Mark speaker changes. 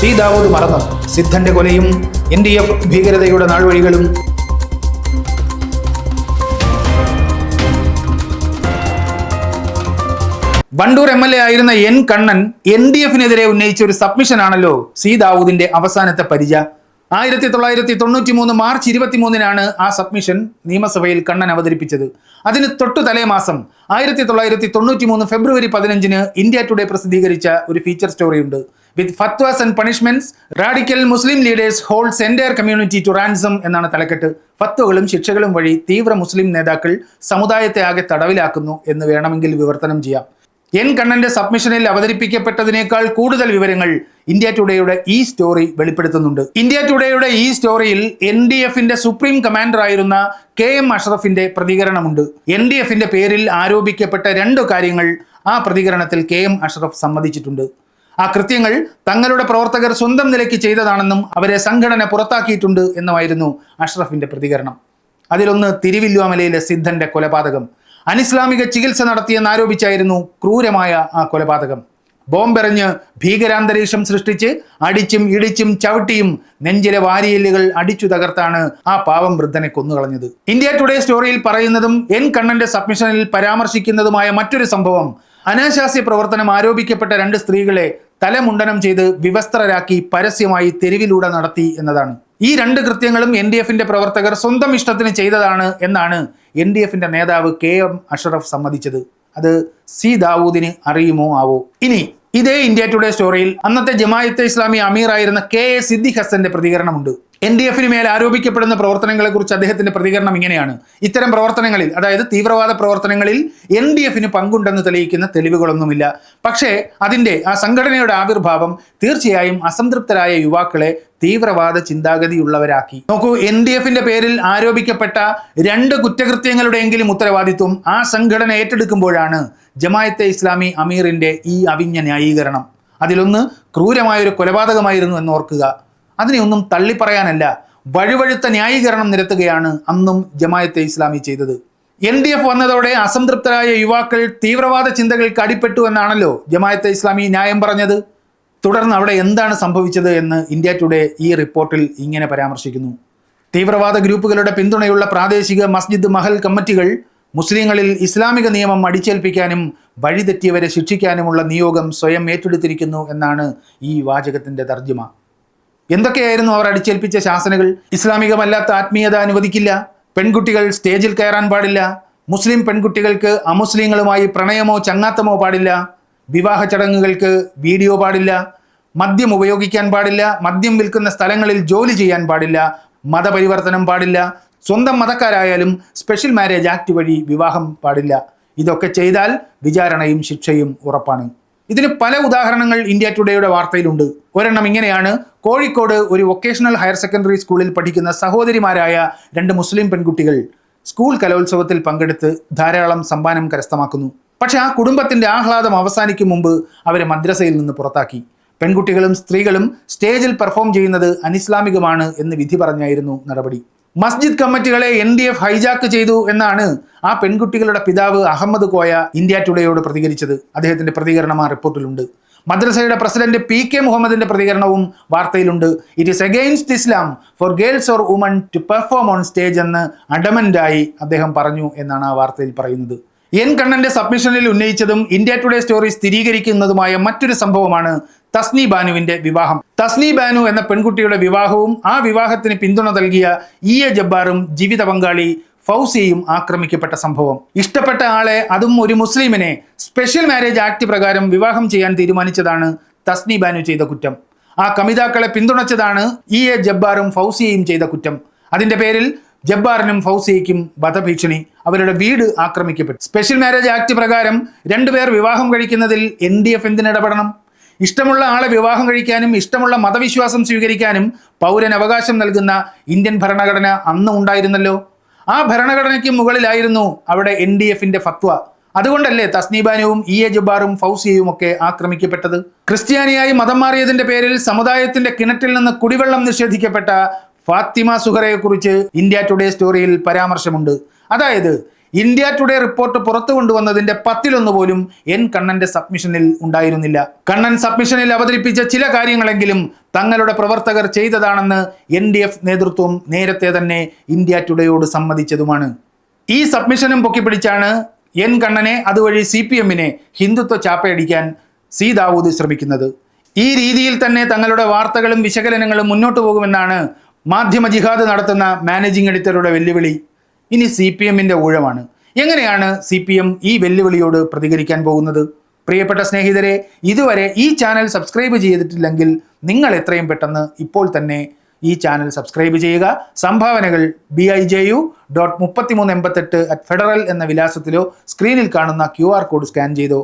Speaker 1: C മറന്നു. സിദ്ധന്റെ കൊലയും എൻ ഡി എഫ് ഭീകരതയുടെ നാൾവഴികളും വണ്ടൂർ എം എൽ എ ആയിരുന്ന എൻ കണ്ണൻ എൻ ഡി എഫിനെതിരെ ഉന്നയിച്ച ഒരു സബ്മിഷൻ ആണല്ലോ സി ദാവൂദിന്റെ അവസാനത്തെ പരിച. ആയിരത്തി തൊള്ളായിരത്തി തൊണ്ണൂറ്റി മൂന്ന് മാർച്ച് ഇരുപത്തിമൂന്നിനാണ് ആ സബ്മിഷൻ നിയമസഭയിൽ കണ്ണൻ അവതരിപ്പിച്ചത്. അതിന് തൊട്ടു തലേ മാസം ആയിരത്തി തൊള്ളായിരത്തി തൊണ്ണൂറ്റി മൂന്ന് ഫെബ്രുവരി പതിനഞ്ചിന് ഇന്ത്യ ടുഡേ പ്രസിദ്ധീകരിച്ച ഒരു feature സ്റ്റോറിയുണ്ട് with fatwas and punishments radical Muslim leaders holds entire community to ransom എന്നാണ് തലക്കെട്ട്. ഫത്വകളും ശിക്ഷകളും വഴി തീവ്ര മുസ്ലിം നേതാക്കൾ സമുദായത്തെ ആകെ തടവിലാക്കുന്നു എന്ന് വേണമെങ്കിൽ വിവർത്തനം ചെയ്യാം. എൻ കണ്ണന്റെ സബ്മിഷനിൽ അവതരിപ്പിക്കപ്പെട്ടതിനേക്കാൾ കൂടുതൽ വിവരങ്ങൾ ഇന്ത്യ ടുഡേയുടെ ഈ സ്റ്റോറി വെളിപ്പെടുത്തുന്നുണ്ട്. ഇന്ത്യ ടുഡേയുടെ ഈ സ്റ്റോറിയിൽ എൻ ഡി എഫിന്റെ സുപ്രീം കമാൻഡർ ആയിരുന്ന കെ എം അഷ്റഫിന്റെ പ്രതികരണമുണ്ട്. എൻ ഡി എഫിന്റെ പേരിൽ ആരോപിക്കപ്പെട്ട രണ്ട് കാര്യങ്ങൾ ആ പ്രതികരണത്തിൽ കെ എം അഷ്റഫ് സമ്മതിച്ചിട്ടുണ്ട്. ആ കൃത്യങ്ങൾ തങ്ങളുടെ പ്രവർത്തകർ സ്വന്തം നിലയ്ക്ക് ചെയ്തതാണെന്നും അവരെ സംഘടന പുറത്താക്കിയിട്ടുണ്ട് എന്നുമായിരുന്നു അഷ്റഫിന്റെ പ്രതികരണം. അതിലൊന്ന് തിരുവില്ലുവാമലയിലെ സിദ്ധന്റെ കൊലപാതകം. അനിസ്ലാമിക ചികിത്സ നടത്തിയെന്ന് ആരോപിച്ചായിരുന്നു ക്രൂരമായ ആ കൊലപാതകം. ബോംബെറിഞ്ഞ് ഭീകരാന്തരീക്ഷം സൃഷ്ടിച്ച് അടിച്ചും ഇടിച്ചും ചവിട്ടിയും നെഞ്ചിലെ വാരിയല്ലുകൾ അടിച്ചു തകർത്താണ് ആ പാവം വൃദ്ധനെ കൊന്നുകളഞ്ഞത്. ഇന്ത്യ ടുഡേ സ്റ്റോറിയിൽ പറയുന്നതും എൻ കണ്ണന്റെ സബ്മിഷനിൽ പരാമർശിക്കുന്നതുമായ മറ്റൊരു സംഭവം. അനാശാസ്യ പ്രവർത്തനം ആരോപിക്കപ്പെട്ട രണ്ട് സ്ത്രീകളെ തലമുണ്ടനം ചെയ്ത് വിവസ്ത്രരാക്കി പരസ്യമായി തെരുവിലൂടെ നടത്തി എന്നതാണ്. ഈ രണ്ട് കൃത്യങ്ങളും എൻ ഡി എഫിന്റെ പ്രവർത്തകർ സ്വന്തം ഇഷ്ടത്തിന് ചെയ്തതാണ് എന്നാണ് എൻ ഡി എഫിന്റെ നേതാവ് കെ എം അഷറഫ് സമ്മതിച്ചത്. അത് സി ദാവൂദിന് അറിയുമോ ആവോ? ഇനി ഇതേ ഇന്ത്യ ടുഡേ സ്റ്റോറിയിൽ അന്നത്തെ ജമായത്തെ ഇസ്ലാമി അമീറായിരുന്ന കെ എ സിദ്ദിഖ് ഹസന്റെ പ്രതികരണമുണ്ട്. എൻ ഡി എഫിന് മേൽ ആരോപിക്കപ്പെടുന്ന പ്രവർത്തനങ്ങളെക്കുറിച്ച് അദ്ദേഹത്തിന്റെ പ്രതികരണം ഇങ്ങനെയാണ്. ഇത്തരം പ്രവർത്തനങ്ങളിൽ അതായത് തീവ്രവാദ പ്രവർത്തനങ്ങളിൽ എൻ ഡി എഫിന് പങ്കുണ്ടെന്ന് തെളിയിക്കുന്ന തെളിവുകളൊന്നുമില്ല. പക്ഷേ അതിന്റെ ആ സംഘടനയുടെ ആവിർഭാവം തീർച്ചയായും അസംതൃപ്തരായ യുവാക്കളെ തീവ്രവാദ ചിന്താഗതിയുള്ളവരാക്കി. നോക്കൂ എൻ ഡി എഫിന്റെ പേരിൽ ആരോപിക്കപ്പെട്ട രണ്ട് കുറ്റകൃത്യങ്ങളുടെയെങ്കിലും ഉത്തരവാദിത്വം ആ സംഘടന ഏറ്റെടുക്കുമ്പോഴാണ് ജമായത്തെ ഇസ്ലാമി അമീറിന്റെ ഈ അവിഞ്ഞ ന്യായീകരണം. അതിലൊന്ന് ക്രൂരമായൊരു കൊലപാതകമായിരുന്നു എന്ന് ഓർക്കുക അതിനെ ഒന്നും തള്ളിപ്പറയാനല്ല വഴുവഴുത്ത ന്യായീകരണം നിരത്തുകയാണ് അന്നും ജമായത്തെ ഇസ്ലാമി ചെയ്തത്. എൻ ഡി എഫ് വന്നതോടെ അസംതൃപ്തരായ യുവാക്കൾ തീവ്രവാദ ചിന്തകൾക്ക് അടിപ്പെട്ടു എന്നാണല്ലോ ജമായത്തെ ഇസ്ലാമി ന്യായം പറഞ്ഞത്. തുടർന്ന് അവിടെ എന്താണ് സംഭവിച്ചത് എന്ന് ഇന്ത്യ ടുഡേ ഈ റിപ്പോർട്ടിൽ ഇങ്ങനെ പരാമർശിക്കുന്നു. തീവ്രവാദ ഗ്രൂപ്പുകളുടെ പിന്തുണയുള്ള പ്രാദേശിക മസ്ജിദ് മഹൽ കമ്മിറ്റികൾ മുസ്ലിങ്ങളിൽ ഇസ്ലാമിക നിയമം അടിച്ചേൽപ്പിക്കാനും വഴിതെറ്റിയവരെ ശിക്ഷിക്കാനുമുള്ള നിയോഗം സ്വയം ഏറ്റെടുത്തിരിക്കുന്നു എന്നാണ് ഈ വാചകത്തിന്റെ തർജിമ. എന്തൊക്കെയായിരുന്നു അവർ അടിച്ചേൽപ്പിച്ച ശാസനകൾ? ഇസ്ലാമികമല്ലാത്ത ആത്മീയത അനുവദിക്കില്ല. പെൺകുട്ടികൾ സ്റ്റേജിൽ കയറാൻ പാടില്ല. മുസ്ലിം പെൺകുട്ടികൾക്ക് അമുസ്ലിങ്ങളുമായി പ്രണയമോ ചങ്ങാത്തമോ പാടില്ല. വിവാഹ ചടങ്ങുകൾക്ക് വീഡിയോ പാടില്ല. മദ്യം ഉപയോഗിക്കാൻ പാടില്ല. മദ്യം വിൽക്കുന്ന സ്ഥലങ്ങളിൽ ജോലി ചെയ്യാൻ പാടില്ല. മതപരിവർത്തനം പാടില്ല. സ്വന്തം മതക്കാരായാലും സ്പെഷ്യൽ മാരേജ് ആക്ട് വഴി വിവാഹം പാടില്ല. ഇതൊക്കെ ചെയ്താൽ വിചാരണയും ശിക്ഷയും ഉറപ്പാണ്. ഇതിന് പല ഉദാഹരണങ്ങൾ ഇന്ത്യ ടുഡേയുടെ വാർത്തയിലുണ്ട്. ഒരെണ്ണം ഇങ്ങനെയാണ്. കോഴിക്കോട് ഒരു വൊക്കേഷണൽ ഹയർ സെക്കൻഡറി സ്കൂളിൽ പഠിക്കുന്ന സഹോദരിമാരായ രണ്ട് മുസ്ലിം പെൺകുട്ടികൾ സ്കൂൾ കലോത്സവത്തിൽ പങ്കെടുത്ത് ധാരാളം സമ്മാനം കരസ്ഥമാക്കുന്നു. പക്ഷെ ആ കുടുംബത്തിന്റെ ആഹ്ലാദം അവസാനിക്കും മുമ്പ് അവരെ മദ്രസയിൽ നിന്ന് പുറത്താക്കി. പെൺകുട്ടികളും സ്ത്രീകളും സ്റ്റേജിൽ പെർഫോം ചെയ്യുന്നത് അനിസ്ലാമികമാണ് എന്ന് വിധി പറഞ്ഞായിരുന്നു നടപടി. മസ്ജിദ് കമ്മിറ്റികളെ എൻ ഡി എഫ് ഹൈജാക്ക് ചെയ്തു എന്നാണ് ആ പെൺകുട്ടികളുടെ പിതാവ് അഹമ്മദ് കോയ ഇന്ത്യ ടുഡേയോട് പ്രതികരിച്ചത്. അദ്ദേഹത്തിന്റെ പ്രതികരണം ആ റിപ്പോർട്ടിലുണ്ട്. മദ്രസയുടെ പ്രസിഡന്റ് പി കെ മുഹമ്മദിന്റെ പ്രതികരണവും വാർത്തയിലുണ്ട്. It is against Islam for girls or women to perform on stage എന്ന് അഡമന്റായി അദ്ദേഹം പറഞ്ഞു എന്നാണ് ആ വാർത്തയിൽ പറയുന്നത്. എൻ കണ്ണന്റെ സബ്മിഷനിൽ ഉന്നയിച്ചതും ഇന്ത്യ ടുഡേ സ്റ്റോറി സ്ഥിരീകരിക്കുന്നതുമായ മറ്റൊരു സംഭവമാണ് തസ്നി ബാനുവിന്റെ വിവാഹം. തസ്നി ബാനു എന്ന പെൺകുട്ടിയുടെ വിവാഹവും ആ വിവാഹത്തിന് പിന്തുണ നൽകിയ ഇ എ ജബ്ബാറും ജീവിത പങ്കാളി ഫൗസിയും ആക്രമിക്കപ്പെട്ട സംഭവം. ഇഷ്ടപ്പെട്ട ആളെ അതും ഒരു മുസ്ലിമിനെ സ്പെഷ്യൽ മാരേജ് ആക്ട് പ്രകാരം വിവാഹം ചെയ്യാൻ തീരുമാനിച്ചതാണ് തസ്നി ബാനു ചെയ്ത കുറ്റം. ആ കമിതാക്കളെ പിന്തുണച്ചതാണ് ഇ എ ജബ്ബാറും ഫൗസിയയും ചെയ്ത കുറ്റം. അതിന്റെ പേരിൽ ജബ്ബാറിനും ഫൗസിയയ്ക്കും വധഭീഷണി. അവരുടെ വീട് ആക്രമിക്കപ്പെട്ടു. സ്പെഷ്യൽ മാരേജ് ആക്ട് പ്രകാരം രണ്ടുപേർ വിവാഹം കഴിക്കുന്നതിൽ എൻ ഡി എഫ് എന്തിനിടപെടണം? ഇഷ്ടമുള്ള ആളെ വിവാഹം കഴിക്കാനും ഇഷ്ടമുള്ള മതവിശ്വാസം സ്വീകരിക്കാനും പൗരൻ അവകാശം നൽകുന്ന ഇന്ത്യൻ ഭരണഘടന അന്ന് ഉണ്ടായിരുന്നല്ലോ. ആ ഭരണഘടനയ്ക്ക് മുകളിലായിരുന്നു അവിടെ എൻ ഡി എഫിന്റെ ഫത്വ. അതുകൊണ്ടല്ലേ തസ്നീബാനുവും ഇ എ ജബ്ബാറും ഫൗസിയയും ഒക്കെ ആക്രമിക്കപ്പെട്ടത്? ക്രിസ്ത്യാനിയായി മതം മാറിയതിന്റെ പേരിൽ സമുദായത്തിന്റെ കിണറ്റിൽ നിന്ന് കുടിവെള്ളം നിഷേധിക്കപ്പെട്ട ഫാത്തിമ സുഹറയെക്കുറിച്ച് ഇന്ത്യ ടുഡേ സ്റ്റോറിയിൽ പരാമർശമുണ്ട്. അതായത് ഇന്ത്യ ടുഡേ റിപ്പോർട്ട് പുറത്തു കൊണ്ടുവന്നതിന്റെ പത്തിലൊന്ന് പോലും എൻ കണ്ണന്റെ സബ്മിഷനിൽ ഉണ്ടായിരുന്നില്ല. കണ്ണൻ സബ്മിഷനിൽ അവതരിപ്പിച്ച ചില കാര്യങ്ങളെങ്കിലും തങ്ങളുടെ പ്രവർത്തകർ ചെയ്തതാണെന്ന് എൻ ഡി എഫ് നേതൃത്വം നേരത്തെ തന്നെ ഇന്ത്യ ടുഡേയോട് സമ്മതിച്ചതുമാണ്. ഈ സബ്മിഷനും പൊക്കിപ്പിടിച്ചാണ് എൻ കണ്ണനെ അതുവഴി സി പി എമ്മിനെ ഹിന്ദുത്വ ചാപ്പയടിക്കാൻ സി ദാവൂദ് ശ്രമിക്കുന്നത്. ഈ രീതിയിൽ തന്നെ തങ്ങളുടെ വാർത്തകളും വിശകലനങ്ങളും മുന്നോട്ട് പോകുമെന്നാണ് മാധ്യമ ജിഹാദ് നടത്തുന്ന മാനേജിംഗ് എഡിറ്ററുടെ വെല്ലുവിളി. ഇനി സി പി എമ്മിന്റെ ഊഴമാണ്. എങ്ങനെയാണ് സി പി എം ഈ വെല്ലുവിളിയോട് പ്രതികരിക്കാൻ പോകുന്നത്? പ്രിയപ്പെട്ട സ്നേഹിതരെ ഇതുവരെ ഈ ചാനൽ സബ്സ്ക്രൈബ് ചെയ്തിട്ടില്ലെങ്കിൽ നിങ്ങൾ എത്രയും പെട്ടെന്ന് ഇപ്പോൾ തന്നെ ഈ ചാനൽ സബ്സ്ക്രൈബ് ചെയ്യുക. സംഭാവനകൾ B I J U dot മുപ്പത്തിമൂന്ന് എൺപത്തെട്ട് അറ്റ് ഫെഡറൽ എന്ന വിലാസത്തിലോ സ്ക്രീനിൽ കാണുന്ന ക്യു ആർ കോഡ് സ്കാൻ ചെയ്തോ.